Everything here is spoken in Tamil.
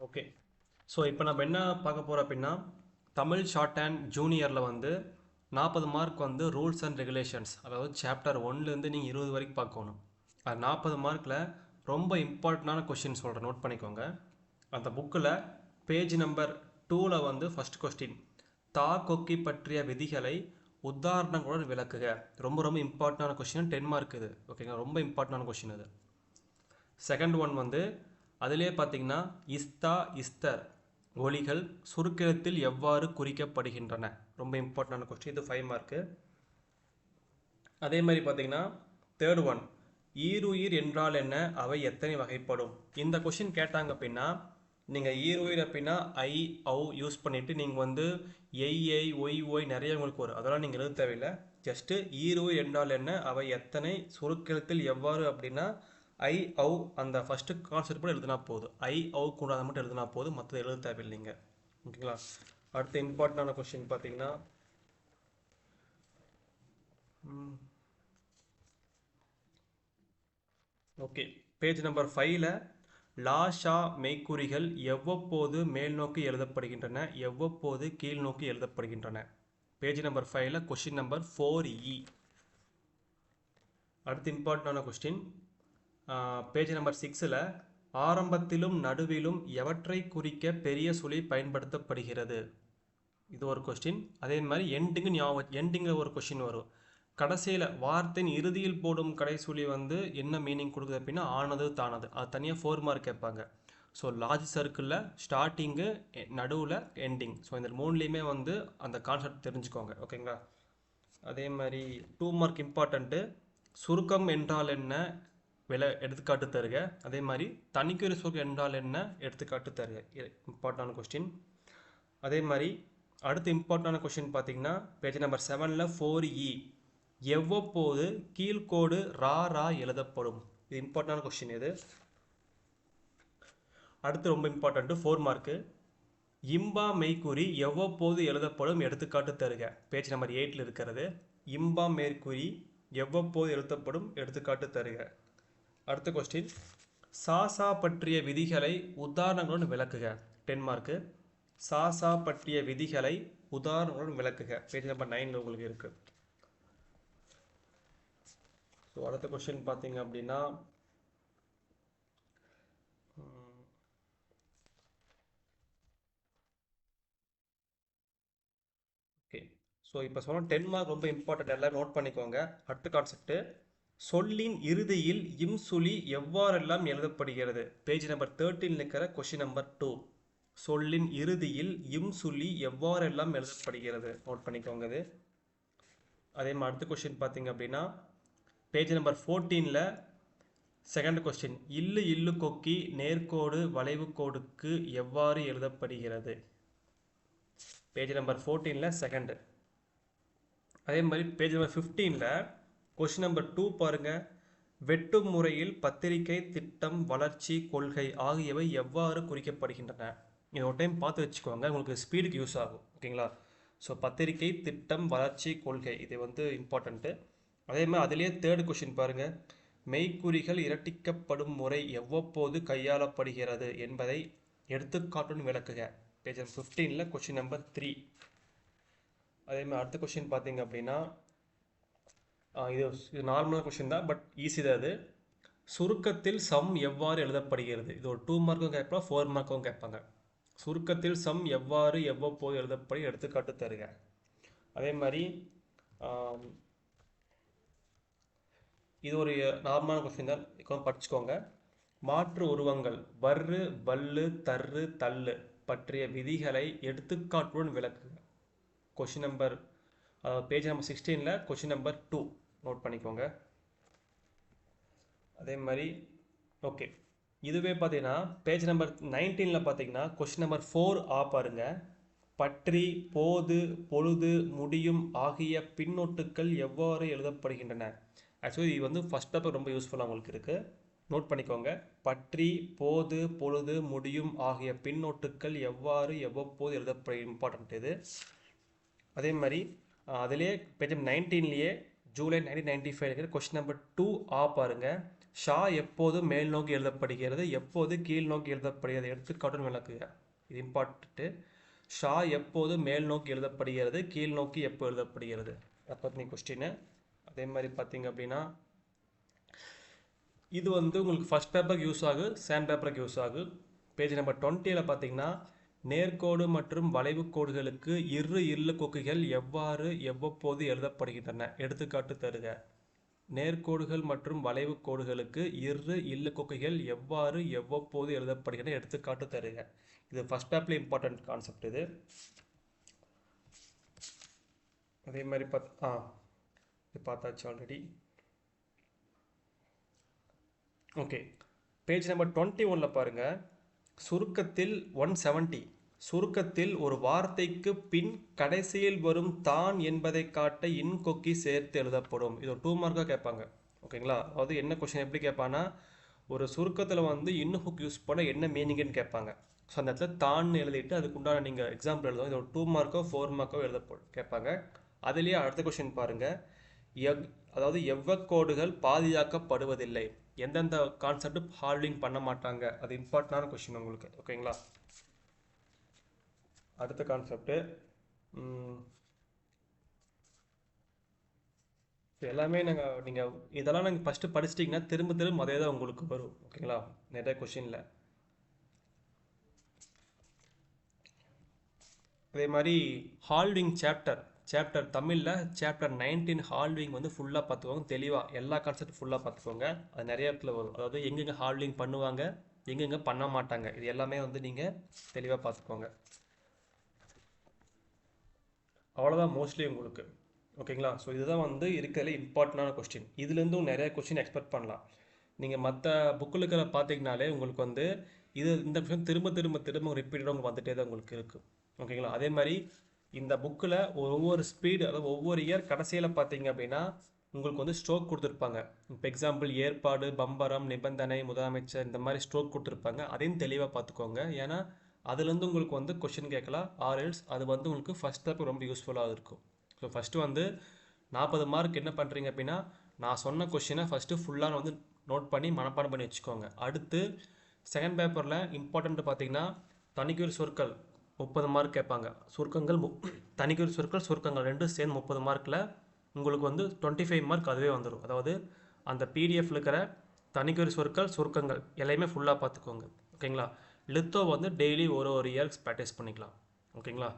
ஓகே ஸோ இப்போ நம்ம என்ன பார்க்க போகிறோம் அப்படின்னா தமிழ் ஷார்ட் அண்ட் ஜூனியரில் வந்து நாற்பது மார்க் வந்து ரூல்ஸ் அண்ட் ரெகுலேஷன்ஸ் அதாவது சாப்டர் ஒன்லேருந்து நீங்கள் இருபது வரைக்கும் பார்க்கணும். அது நாற்பது மார்க்கில் ரொம்ப இம்பார்ட்டண்டான கொஷின் சொல்கிறேன் நோட் பண்ணிக்கோங்க. அந்த புக்கில் பேஜ் நம்பர் டூவில் வந்து ஃபர்ஸ்ட் கொஸ்டின் தா கொக்கி பற்றிய விதிகளை உதாரணங்களுடன் விளக்குக. ரொம்ப ரொம்ப இம்பார்ட்டண்டான கொஷின் டென் மார்க் இது. ஓகேங்களா ரொம்ப இம்பார்ட்டண்டான கொஷின் அது செகண்ட் ஒன் வந்து அதிலே பார்த்தீங்கன்னா இஸ்தா இஸ்தர் ஒலிகள் சுருக்கெழுத்தில் எவ்வாறு குறிக்கப்படுகின்றன? ரொம்ப இம்பார்ட்டண்டான கொஸ்டின் இது ஃபைவ் மார்க்கு அதே மாதிரி பார்த்தீங்கன்னா தேர்ட் ஒன் ஈருயிர் என்றால் என்ன? அவை எத்தனை வகைப்படும்? இந்த கொஷின் கேட்டாங்க அப்படின்னா நீங்கள் ஈருயிர் அப்படின்னா ஐ ஔ யூஸ் பண்ணிவிட்டு நீங்கள் வந்து எய் எய் ஒய் ஒய் நிறைய உங்களுக்கு வரும். அதெல்லாம் நீங்கள் எழுத தேவையில்லை. ஜஸ்ட்டு ஈருயிர் என்றால் என்ன? அவை எத்தனை சுருக்கெழுத்தில் எவ்வாறு அப்படின்னா ஐ ஔ அந்த ஃபஸ்ட்டு கான்செப்ட் கூட எழுதினா போதும். ஐ ஔ கூடாத மட்டும் எழுதினா போதும். மற்றது எழுத தேவையில்லைங்க. ஓகேங்களா? அடுத்த இம்பார்ட்டண்டான கொஸ்டின் பார்த்தீங்கன்னா ஓகே. பேஜ் நம்பர் ஃபைவ்ல லா ஷா மெய்க்குறிகள் எவ்வப்போது மேல் நோக்கி எழுதப்படுகின்றன எவ்வப்போது கீழ் நோக்கி எழுதப்படுகின்றன? பேஜ் நம்பர் ஃபைவ்ல கொஸ்டின் நம்பர் ஃபோர் இ அடுத்து இம்பார்ட்டண்டான கொஸ்டின் பேஜ் நம்பர் சிக்ஸில் ஆரம்பத்திலும் நடுவிலும் எவற்றை குறிக்க பெரிய சுழி பயன்படுத்தப்படுகிறது? இது ஒரு கொஸ்டின் அதே மாதிரி எண்டிங்கு ஞாபகம் எண்டிங்கில் ஒரு கொஸ்டின் வரும். கடைசியில் வார்த்தையின் இறுதியில் போடும் கடைசுழி வந்து என்ன மீனிங் கொடுக்குது அப்படின்னா ஆனது தானது. அது தனியாக ஃபோர் மார்க் கேட்பாங்க. ஸோ லார்ஜ் சர்க்கிளில் ஸ்டார்டிங்கு நடுவில் எண்டிங் ஸோ இந்த மூணுலேயுமே வந்து அந்த கான்செப்ட் தெரிஞ்சுக்கோங்க. ஓகேங்களா அதே மாதிரி டூ மார்க் இம்பார்ட்டண்ட்டு சுருக்கம் என்றால் என்ன? விலை எடுத்துக்காட்டு தருக. அதே மாதிரி தனிக்குரிய சுருக்கம் என்றால் என்ன? எடுத்துக்காட்டு தருக. இம்பார்ட்டண்டான கொஸ்டின் அதே மாதிரி அடுத்து இம்பார்ட்டண்டான கொஸ்டின் பார்த்தீங்கன்னா பேஜ் நம்பர் செவனில் ஃபோர் இ எவ்வப்போது கீழ்கோடு ரா ரா எழுதப்படும்? இது இம்பார்ட்டண்டான கொஸ்டின் இது. அடுத்து ரொம்ப இம்பார்ட்டண்ட்டு ஃபோர் மார்க்கு இம்பா மெய்க்குறி எவ்வப்போது எழுதப்படும்? எடுத்துக்காட்டு தருக. பேஜ் நம்பர் எயிட்டில் இருக்கிறது. இம்பா மேற்குறி எவ்வப்போது எழுதப்படும்? எடுத்துக்காட்டு தருக. அடுத்த கொஸ்டின் சாசா பற்றிய விதிகளை உதாரணங்களுடன் விளக்குக. டென் மார்க்கு சாசா பற்றிய விதிகளை உதாரணங்களுடன் விளக்குக. பேஜ் நம்பர் நைனில் உங்களுக்கு இருக்குது ஸோ அடுத்த கொஸ்டின் பார்த்தீங்க அப்படின்னா ஓகே ஸோ இப்போ சொன்ன டென் மார்க் ரொம்ப இம்பார்ட்டன்ட் எல்லாம் நோட் பண்ணிக்கோங்க. அடுத்த கான்செப்ட்டு சொல்லின் இறுதியில் இம்சுலி எவ்வாறெல்லாம் எழுதப்படுகிறது? பேஜ் நம்பர் தேர்ட்டில் இருக்கிற கொஷின் நம்பர் டூ சொல்லின் இறுதியில் இம்சுலி எவ்வாறெல்லாம் எழுதப்படுகிறது? நோட் பண்ணிக்கோங்க இது. அதே மாதிரி அடுத்த கொஸ்டின் பார்த்தீங்க அப்படின்னா பேஜ் நம்பர் ஃபோர்டீனில் செகண்ட் கொஸ்டின் இல்லு இல்லு கொக்கி நேர்கோடு வளைவு கோடுக்கு எவ்வாறு எழுதப்படுகிறது? பேஜ் நம்பர் ஃபோர்டீனில் செகண்டு அதே மாதிரி பேஜ் நம்பர் ஃபிஃப்டீனில் கொஸ்டின் நம்பர் டூ பாருங்கள் வெட்டும் முறையில் பத்திரிகை திட்டம் வளர்ச்சி கொள்கை ஆகியவை எவ்வாறு குறிக்கப்படுகின்றன? இதை ஒரு டைம் பார்த்து வச்சுக்கோங்க. உங்களுக்கு ஸ்பீடுக்கு யூஸ் ஆகும். ஓகேங்களா ஸோ பத்திரிகை திட்டம் வளர்ச்சி கொள்கை இது வந்து இம்பார்ட்டண்ட்டு அதே மாதிரி அதிலேயே தேர்ட் கொஷின் பாருங்கள் மெய்க்குறிகள் இரட்டிக்கப்படும் முறை எவ்வப்போது கையாளப்படுகிறது என்பதை எடுத்துக்காட்டுன்னு விளக்குக. பேஜ் ஃபிஃப்டீனில் கொஷின் நம்பர் த்ரீ அதே மாதிரி அடுத்த கொஷின் பார்த்தீங்க அப்படின்னா இது நார்மலான கொஷின் தான் பட் ஈஸி தான் அது சுருக்கத்தில் சம் எவ்வாறு எழுதப்படுகிறது? இது ஒரு டூ மார்க்கும் கேட்பாங்க ஃபோர் மார்க்கும் கேட்பாங்க. சுருக்கத்தில் சம் எவ்வாறு எவ்வப்போது எழுதப்படி எடுத்துக்காட்டு தருக. அதே மாதிரி இது ஒரு நார்மலான கொஸ்டின் தான் கொஞ்சம் படிச்சுக்கோங்க. மாற்று உருவங்கள் வர்று பல்லு தர்ரு தள்ளு பற்றிய விதிகளை எடுத்துக்காட்டுடன் விளக்குங்க கொஷின் நம்பர் பேஜ் நம்பர் சிக்ஸ்டீனில் கொஷின் நம்பர் டூ நோட் பண்ணிக்கோங்க. அதே மாதிரி ஓகே இதுவே பார்த்தீங்கன்னா பேஜ் நம்பர் நைன்டீனில் பார்த்தீங்கன்னா கொஷின் நம்பர் ஃபோர் ஆ பாருங்க. பற்றி போது பொழுது முடியும் ஆகிய பின்னொட்டுக்கள் எவ்வாறு எழுதப்படுகின்றன? ஆக்சுவலி இது வந்து ஃபஸ்ட் பேப்பர் ரொம்ப யூஸ்ஃபுல்லாக உங்களுக்கு இருக்குது நோட் பண்ணிக்கோங்க. பற்றி போது பொழுது முடியும் ஆகிய பின்னொட்டுக்கள் எவ்வாறு எவ்வப்போது எழுதப்பட இம்பார்ட்டன்ட் இது. அதே மாதிரி அதிலே பேஜ் நைன்டீன்லேயே ஜூலை நைன்டீன் நைன்டி ஃபைவ் இருக்கிற கொஸ்டின் நம்பர் டூ ஆ பாருங்கள் ஷா எப்போது மேல் நோக்கி எழுதப்படுகிறது எப்போது கீழ் நோக்கி எழுதப்படுகிறது? எடுத்துக்காட்டுன்னு விளக்குங்க இது இம்பார்ட்டன்ட்டு ஷா எப்போது மேல் நோக்கி எழுதப்படுகிறது கீழ் நோக்கி எப்போ எழுதப்படுகிறது? அதை பற்றி கொஸ்டின் அதே மாதிரி பார்த்தீங்க அப்படின்னா இது வந்து உங்களுக்கு ஃபஸ்ட் பேப்பருக்கு யூஸ் ஆகுது செகண்ட் பேப்பருக்கு யூஸ் ஆகும் பேஜ் நம்பர் டுவெண்ட்டியில் பார்த்தீங்கன்னா நேர்கோடு மற்றும் வளைவு கோடுகளுக்கு இரு இல்லு கொக்குகள் எவ்வாறு எவ்வப்போது எழுதப்படுகின்றன? எடுத்துக்காட்டு தருக. நேர்கோடுகள் மற்றும் வளைவு கோடுகளுக்கு இரு இல்லு கொக்குகள் எவ்வாறு எவ்வப்போது எழுதப்படுகின்றன? எடுத்துக்காட்டு தருக. இது ஃபஸ்ட் பேப்பில் இம்பார்ட்டன்ட் கான்செப்ட் இது. அதே மாதிரி பார்த்து ஆ இது பார்த்தாச்சு already okay page number twenty ஒனில் பாருங்கள் சுருக்கத்தில் ஒன் செவன்ட்டி சுருக்கத்தில் ஒரு வார்த்தைக்கு பின் கடைசியில் வரும் தான் என்பதை காட்ட இன்கொக்கி சேர்த்து எழுதப்படும். இது ஒரு டூ மார்க்காக கேட்பாங்க. ஓகேங்களா அதாவது என்ன கொஷின் எப்படி கேட்பான்னா ஒரு சுருக்கத்தில் வந்து இன்னும் ஹுக் யூஸ் பண்ண என்ன மீனிங்னு கேட்பாங்க. ஸோ அந்த இடத்துல தான் எழுதிட்டு அதுக்குண்டான நீங்கள் எக்ஸாம்பிள் எழுதும் இது ஒரு டூ மார்க்கோ ஃபோர் மார்க்கோ எழுத கேட்பாங்க. அதுலேயே அடுத்த கொஷின் பாருங்கள் எவ் அதாவது எவ்வக்கோடுகள் பாதுகாக்கப்படுவதில்லை எந்தெந்த கான்செப்ட் ஹால்டிங் பண்ண மாட்டாங்க? அது இம்பார்ட்டண்டான கொஷின் உங்களுக்கு. ஓகேங்களா அடுத்த கான்செப்ட்டு எல்லாமே நாங்கள் நீங்கள் இதெல்லாம் நாங்கள் ஃபஸ்ட்டு படிச்சிட்டிங்கன்னா திரும்ப திரும்ப அதே தான் உங்களுக்கு வரும். ஓகேங்களா நிறைய கொஷினில் அதே மாதிரி ஹால்டிங் சாப்டர் சாப்டர் தமிழில் சாப்டர் நைன்டீன் ஹால்விங் வந்து ஃபுல்லாக பார்த்துக்கோங்க. தெளிவாக எல்லா கான்செப்ட் ஃபுல்லாக பார்த்துக்கோங்க. அது நிறைய இடத்துல வரும். அதாவது எங்கெங்கே ஹால்விங் பண்ணுவாங்க எங்கெங்கே பண்ண மாட்டாங்க. இது எல்லாமே வந்து நீங்கள் தெளிவாக பார்த்துக்கோங்க. அவ்வளோதான் மோஸ்ட்லி உங்களுக்கு. ஓகேங்களா ஸோ இதுதான் வந்து இருக்கிறதுல இம்பார்ட்டண்டான கொஸ்டின் இதுலேருந்தும் நிறைய கொஸ்டின் எக்ஸ்பெக்ட் பண்ணலாம். நீங்கள் மற்ற புக்கில் இருக்கிற பார்த்தீங்கனாலே உங்களுக்கு வந்து இது இந்த விஷயம் திரும்ப திரும்ப திரும்ப ரிப்பீட்டடாக உங்களுக்கு வந்துட்டே தான் உங்களுக்கு இருக்குது ஓகேங்களா அதே மாதிரி இந்த புக்கில் ஒவ்வொரு ஸ்பீடு அதாவது ஒவ்வொரு இயர் கடைசியில் பார்த்தீங்க அப்படின்னா உங்களுக்கு வந்து ஸ்ட்ரோக் கொடுத்துருப்பாங்க. இப்போ எக்ஸாம்பிள் ஏற்பாடு பம்பரம் நிபந்தனை முதலமைச்சர் இந்த மாதிரி ஸ்ட்ரோக் கொடுத்துருப்பாங்க. அதையும் தெளிவாக பார்த்துக்கோங்க. ஏன்னா அதுலேருந்து உங்களுக்கு வந்து கொஷின் கேட்கலாம். ஆர் எல்ஸ் அது வந்து உங்களுக்கு ஃபஸ்ட் ஸ்டெப் ரொம்ப யூஸ்ஃபுல்லாக இருக்கும். ஸோ ஃபஸ்ட்டு வந்து நாற்பது மார்க் என்ன பண்ணுறீங்க அப்படின்னா நான் சொன்ன கொஷினை ஃபஸ்ட்டு ஃபுல்லாக வந்து நோட் பண்ணி மனப்பாடம் பண்ணி வச்சுக்கோங்க. அடுத்து செகண்ட் பேப்பரில் இம்பார்ட்டன்ட் பார்த்தீங்கன்னா தனிக்குறி சொற்கள். முப்பது மார்க் கேட்பாங்க. சுருக்கங்கள் மு தனிக்குறி சொற்கள் சுருக்கங்கள் ரெண்டும் சேர்ந்து முப்பது மார்க்கில் உங்களுக்கு வந்து டுவெண்ட்டி ஃபைவ் மார்க் அதுவே வந்துடும் அதாவது அந்த பிடிஎஃப்ல இருக்கிற தனிக்குறி சொற்கள் சுருக்கங்கள் எல்லாமே ஃபுல்லாக பார்த்துக்கோங்க. ஓகேங்களா? லித்தோ வந்து டெய்லி ஒரு ஒரு இயர்ஸ் ப்ராக்டிஸ் பண்ணிக்கலாம். ஓகேங்களா?